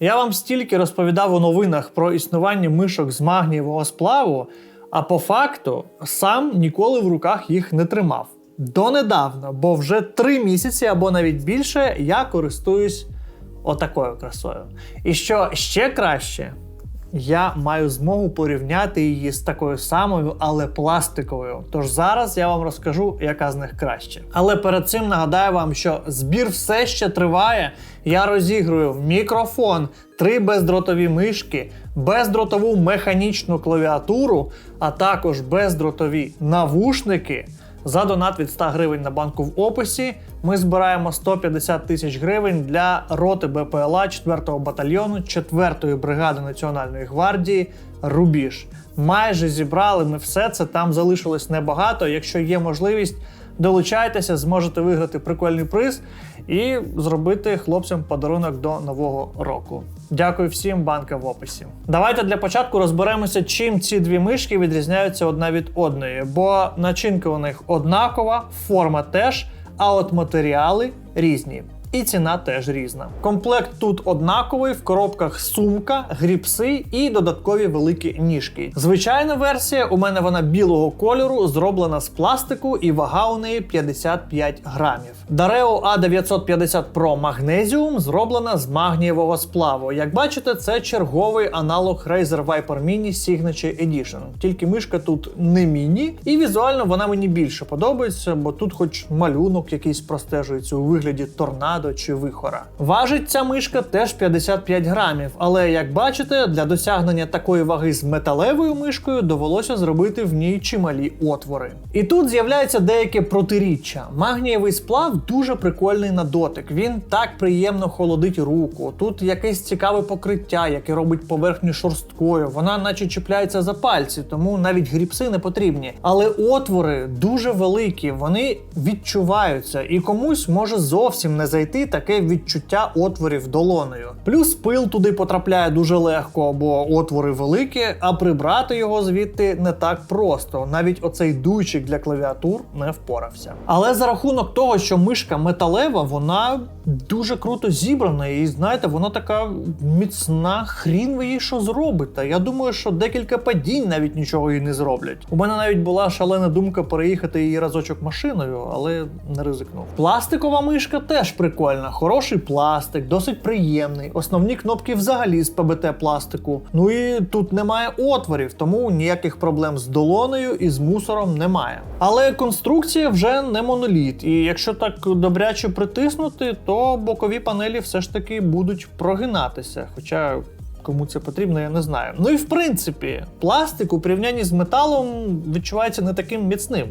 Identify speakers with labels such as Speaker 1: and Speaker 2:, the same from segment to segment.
Speaker 1: Я вам стільки розповідав у новинах про існування мишок з магнієвого сплаву, а по факту сам ніколи в руках їх не тримав. Донедавна, бо вже три місяці або навіть більше я користуюсь отакою красою. І що ще краще, я маю змогу порівняти її з такою самою, але пластиковою. Тож зараз я вам розкажу, яка з них краще. Але перед цим нагадаю вам, що збір все ще триває. Я розігрую мікрофон, три бездротові мишки, бездротову механічну клавіатуру, а також бездротові навушники. За донат від 100 гривень на банку в описі ми збираємо 150 тисяч гривень для роти БПЛА 4-го батальйону 4-ї бригади Національної гвардії Рубіж. Майже зібрали ми все це. Там залишилось небагато. Якщо є можливість, долучайтеся, зможете виграти прикольний приз і зробити хлопцям подарунок до нового року. Дякую всім, банка в описі. Давайте для початку розберемося, чим ці дві мишки відрізняються одна від одної, бо начинка у них однакова, форма теж, а от матеріали різні. І ціна теж різна. Комплект тут однаковий, в коробках сумка, гріпси і додаткові великі ніжки. Звичайна версія у мене вона білого кольору, зроблена з пластику, і вага у неї 55 грамів. Dareo A950 Pro Magnesium зроблена з магнієвого сплаву. Як бачите, це черговий аналог Razer Viper Mini Signature Edition. Тільки мишка тут не міні, і візуально вона мені більше подобається, бо тут, хоч малюнок якийсь простежується у вигляді торнадо чи вихора. Важить ця мишка теж 55 грамів, але як бачите, для досягнення такої ваги з металевою мишкою довелося зробити в ній чималі отвори. І тут з'являється деяке протиріччя. Магнієвий сплав дуже прикольний на дотик. Він так приємно холодить руку. Тут якесь цікаве покриття, яке робить поверхню шорсткою. Вона наче чіпляється за пальці, тому навіть гріпси не потрібні. Але отвори дуже великі, вони відчуваються, і комусь може зовсім не зайти таке відчуття отворів долонею. Плюс пил туди потрапляє дуже легко, бо отвори великі, а прибрати його звідти не так просто. Навіть оцей дуйчик для клавіатур не впорався. Але за рахунок того, що мишка металева, вона дуже круто зібрана, і знаєте, вона така міцна, хрін ви їй що зробите. Я думаю, що декілька падінь навіть нічого їй не зроблять. У мене навіть була шалена думка переїхати її разочок машиною, але не ризикнув. Пластикова мишка теж прикольна, хороший пластик, досить приємний. Основні кнопки взагалі з ПБТ пластику. Ну і тут немає отворів, тому ніяких проблем з долоною і з мусором немає. Але конструкція вже не моноліт, і якщо так добряче притиснути, то бокові панелі все ж таки будуть прогинатися. Хоча. Кому це потрібно, я не знаю. Ну і в принципі, пластик у порівнянні з металом відчувається не таким міцним.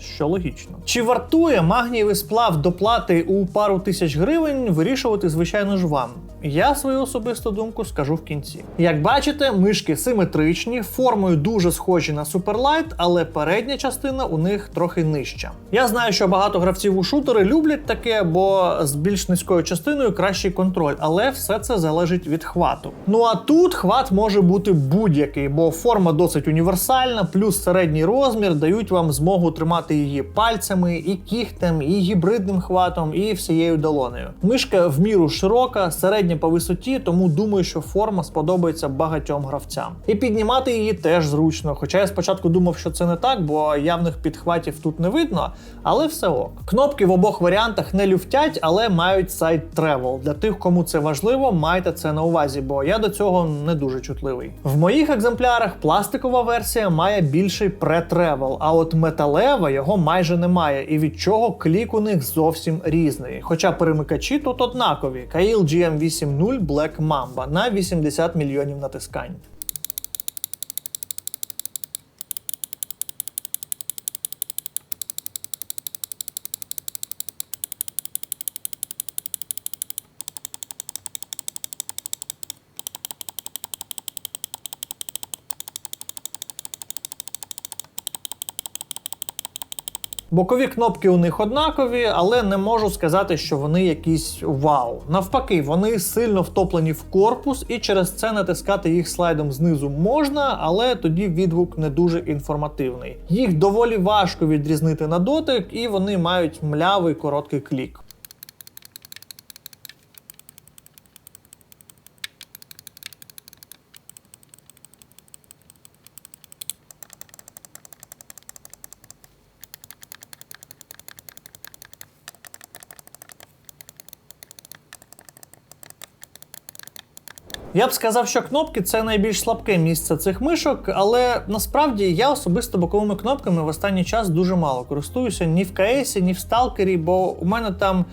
Speaker 1: Що логічно. Чи вартує магнієвий сплав доплати у пару тисяч гривень вирішувати, звичайно ж, вам? Я свою особисту думку скажу в кінці. Як бачите, мишки симетричні, формою дуже схожі на Superlight, але передня частина у них трохи нижча. Я знаю, що багато гравців у шутери люблять таке, бо з більш низькою частиною кращий контроль, але все це залежить від хвату. Ну а тут хват може бути будь-який, бо форма досить універсальна, плюс середній розмір дають вам змогу тримати її пальцями, і кігтем, і гібридним хватом, і всією долонею. Мишка в міру широка, середня по висоті, тому думаю, що форма сподобається багатьом гравцям. І піднімати її теж зручно. Хоча я спочатку думав, що це не так, бо явних підхватів тут не видно, але все ок. Кнопки в обох варіантах не люфтять, але мають сайт Travel. Для тих, кому це важливо, майте це на увазі, бо я до цього не дуже чутливий. В моїх екземплярах пластикова версія має більший пре-тревел, а от металева його майже немає, і від чого клік у них зовсім різний. Хоча перемикачі тут однакові. Kail GM8 8.0 Black Mamba на 80 мільйонів натискань. Бокові кнопки у них однакові, але не можу сказати, що вони якісь вау. Навпаки, вони сильно втоплені в корпус, і через це натискати їх слайдом знизу можна, але тоді відгук не дуже інформативний. Їх доволі важко відрізнити на дотик, і вони мають млявий короткий клік. Я б сказав, що кнопки це найбільш слабке місце цих мишок, але насправді я особисто боковими кнопками в останній час дуже мало користуюся ні в КС, ні в сталкері, бо у мене там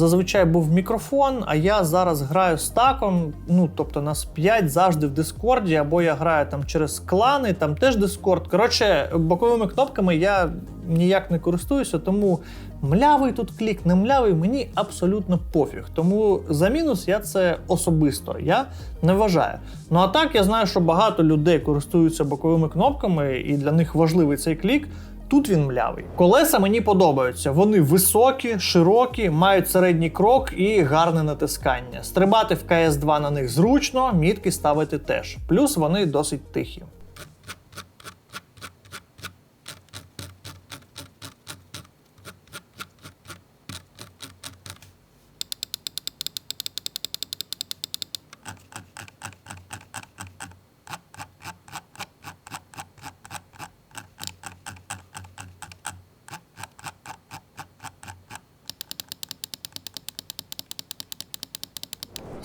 Speaker 1: зазвичай був мікрофон, а я зараз граю з таком. Ну тобто нас 5 завжди в Дискорді, або я граю там через клани, там теж Дискорд. Коротше, боковими кнопками я ніяк не користуюся, тому млявий тут клік, не млявий, мені абсолютно пофіг. Тому за мінус я це особисто я не вважаю. Ну а так я знаю, що багато людей користуються боковими кнопками, і для них важливий цей клік. Тут він млявий. Колеса мені подобаються. Вони високі, широкі, мають середній крок і гарне натискання. Стрибати в КС 2 на них зручно, мітки ставити теж. Плюс вони досить тихі.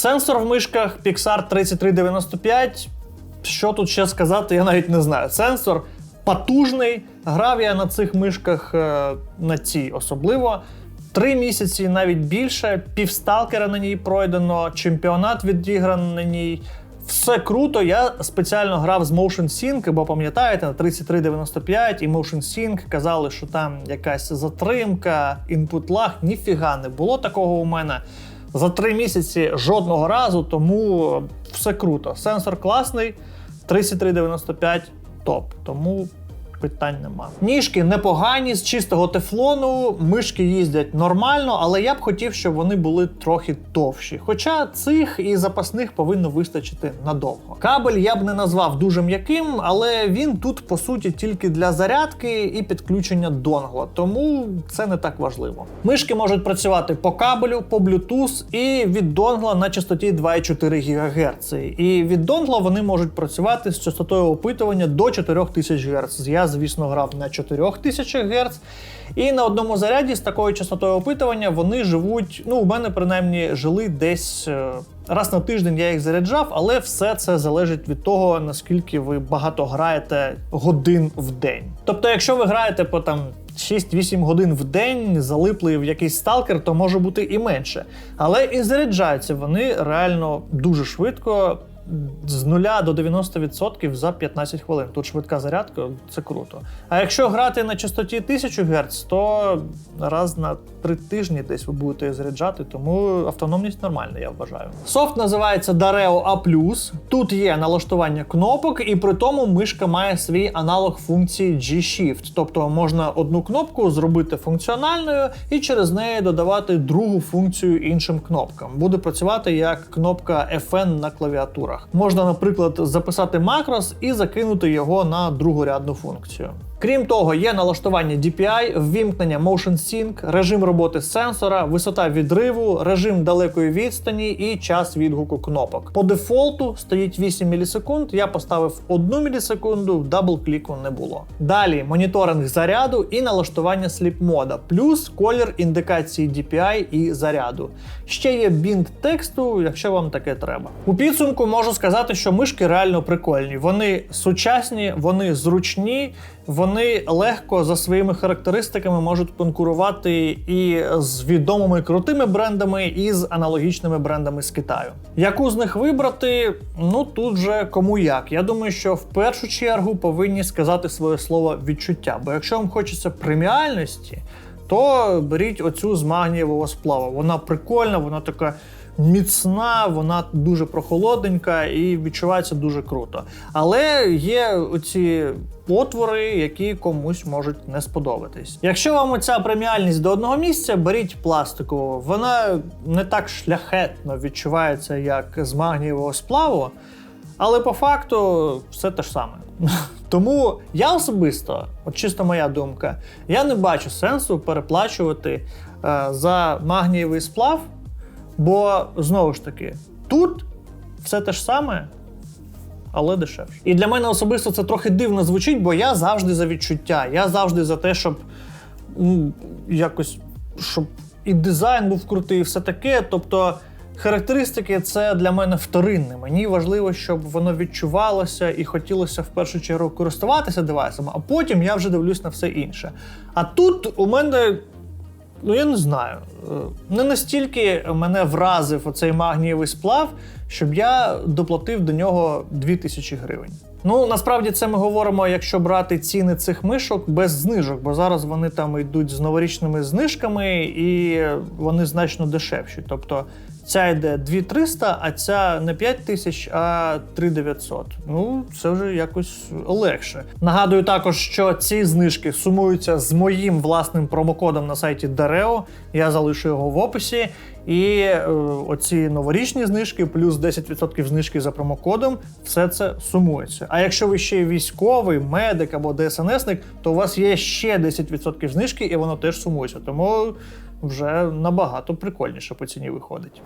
Speaker 1: Сенсор в мишках Pixar 3395. Що тут ще сказати, я навіть не знаю. Сенсор потужний. Грав я на цих мишках е, на цій особливо. Три місяці навіть більше. Півсталкера на ній пройдено, чемпіонат відіграний на ній. Все круто. Я спеціально грав з Motion Sync, бо пам'ятаєте, на 3395 і Motion Sync казали, що там якась затримка, lag. Ніфіга не було такого у мене. За три місяці жодного разу, тому все круто. Сенсор класний, 3395 топ. Тому питань нема. Ніжки непогані, з чистого тефлону, мишки їздять нормально, але я б хотів, щоб вони були трохи товщі. Хоча цих і запасних повинно вистачити надовго. Кабель я б не назвав дуже м'яким, але він тут по суті тільки для зарядки і підключення донгла, тому це не так важливо. Мишки можуть працювати по кабелю, по Bluetooth і від донгла на частоті 2,4 ГГц. І від донгла вони можуть працювати з частотою опитування до 4000 Гц. Я звісно, грав на 4000 Гц. І на одному заряді з такою частотою опитування вони живуть. Ну, у мене принаймні жили десь е, раз на тиждень я їх заряджав, але все це залежить від того, наскільки ви багато граєте годин в день. Тобто, якщо ви граєте по там 6-8 годин в день, залипли в якийсь сталкер, то може бути і менше. Але і заряджаються вони реально дуже швидко з 0 до 90% за 15 хвилин. Тут швидка зарядка, це круто. А якщо грати на частоті 1000 Гц, то раз на 3 тижні десь ви будете заряджати, тому автономність нормальна, я вважаю. Софт називається Dareo A+. Тут є налаштування кнопок, і при тому мишка має свій аналог функції G-Shift. Тобто можна одну кнопку зробити функціональною і через неї додавати другу функцію іншим кнопкам. Буде працювати як кнопка FN на клавіатурах. Можна, наприклад, записати макрос і закинути його на другорядну функцію. Крім того, є налаштування DPI, ввімкнення Motion Sync, режим роботи сенсора, висота відриву, режим далекої відстані і час відгуку кнопок. По дефолту стоїть 8 мілісекунд. Я поставив 1 мілісекунду, дабл-кліку не було. Далі моніторинг заряду і налаштування сліп мода, плюс колір індикації DPI і заряду. Ще є бінт тексту, якщо вам таке треба. У підсумку можу сказати, що мишки реально прикольні. Вони сучасні, вони зручні вони легко за своїми характеристиками можуть конкурувати і з відомими крутими брендами, і з аналогічними брендами з Китаю. Яку з них вибрати? Ну тут же кому як. Я думаю, що в першу чергу повинні сказати своє слово відчуття. Бо якщо вам хочеться преміальності, то беріть оцю з магнієвого сплава. Вона прикольна, вона така міцна, вона дуже прохолодненька і відчувається дуже круто. Але є оці отвори, які комусь можуть не сподобатись. Якщо вам оця преміальність до одного місця, беріть пластикову. Вона не так шляхетно відчувається, як з магнієвого сплаву. Але по факту все те ж саме. Тому я особисто, от чисто моя думка, я не бачу сенсу переплачувати е, за магнієвий сплав. Бо знову ж таки, тут все те ж саме, але дешевше. І для мене особисто це трохи дивно звучить, бо я завжди за відчуття. Я завжди за те, щоб ну, якось щоб і дизайн був крутий, і все таке. Тобто, Характеристики це для мене вторинне. Мені важливо, щоб воно відчувалося і хотілося в першу чергу користуватися девайсом, а потім я вже дивлюсь на все інше. А тут у мене Ну, я не знаю. Е, Не настільки мене вразив оцей магнієвий сплав, щоб я доплатив до нього 2000 гривень. Ну, насправді це ми говоримо, якщо брати ціни цих мишок без знижок, бо зараз вони там йдуть з новорічними знижками і вони значно дешевші. Тобто ця йде 2300, а ця не 5000, а 3900. Ну, це вже якось легше. Нагадую також, що ці знижки сумуються з моїм власним промокодом на сайті Дарео. Я залишу його в описі. І е, оці новорічні знижки, плюс 10% знижки за промокодом, все це сумується. А якщо ви ще військовий, медик або ДСНСник, то у вас є ще 10% знижки, і воно теж сумується. Тому вже набагато прикольніше по ціні виходить.